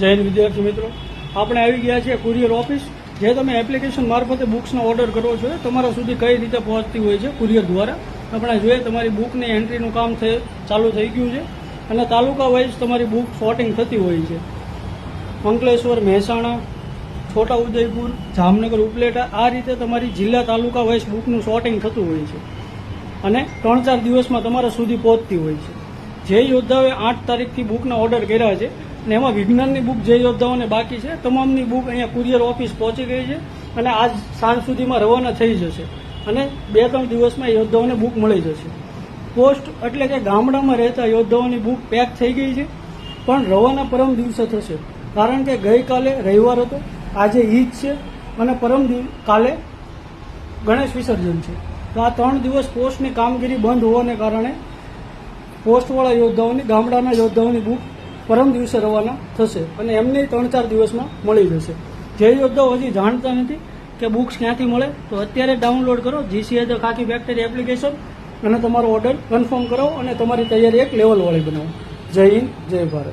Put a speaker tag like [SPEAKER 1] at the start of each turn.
[SPEAKER 1] હિન્દ વિદ્યાર્થી મિત્રો. આપણે આવી ગયા છીએ કુરિયર ઓફિસ જે તમે એપ્લિકેશન મારફતે બુક્સનો ઓર્ડર કરો છો તમારા સુધી કઈ રીતે પહોંચતી હોય છે કુરિયર દ્વારા. આપણે જોઈએ તમારી બુકની એન્ટ્રીનું કામ થઈ ચાલુ થઈ ગયું છે અને તાલુકા વાઇઝ તમારી બુક શોર્ટિંગ થતી હોય છે. અંકલેશ્વર મહેસાણા છોટા ઉદયપુર જામનગર, ઉપલેટા આ રીતે તમારી જિલ્લા તાલુકા વાઇઝ બુકનું શોર્ટિંગ થતું હોય છે અને ત્રણ ચાર દિવસમાં તમારા સુધી પહોંચતી હોય છે. જે યોદ્ધાઓએ આઠ તારીખથી બુકના ઓર્ડર કર્યા છે અને એમાં વિજ્ઞાનની બુક જે યોદ્ધાઓને બાકી છે, તમામની બુક અહીંયા કુરિયર ઓફિસ પહોંચી ગઈ છે અને આજ સાંજ સુધીમાં રવાના થઈ જશે અને બે ત્રણ દિવસમાં યોદ્ધાઓને બુક મળી જશે. પોસ્ટ એટલે કે ગામડામાં રહેતા યોદ્ધાઓની બુક પેક થઈ ગઈ છે, પણ રવાના પરમ દિવસે થશે. કારણ કે ગઈકાલે રવિવાર હતો, આજે ઈદ છે અને પરમ કાલે ગણેશ વિસર્જન છે. તો આ ત્રણ દિવસ પોસ્ટની કામગીરી બંધ હોવાને કારણે પોસ્ટવાળા યોદ્ધાઓની, ગામડાના યોદ્ધાઓની બુક પરમ દિવસે રવાના થશે અને એમને ત્રણ ચાર દિવસમાં મળી જશે. જે યોદ્ધાઓ હજી જાણતા નથી કે બુક્સ ક્યાંથી મળે, તો અત્યારે ડાઉનલોડ કરો GCA the Khaki Factory application અને તમારો ઓર્ડર કન્ફર્મ કરો અને તમારી તૈયારી એક લેવલવાળી બનાવો. જય હિન્દ, જય ભારત.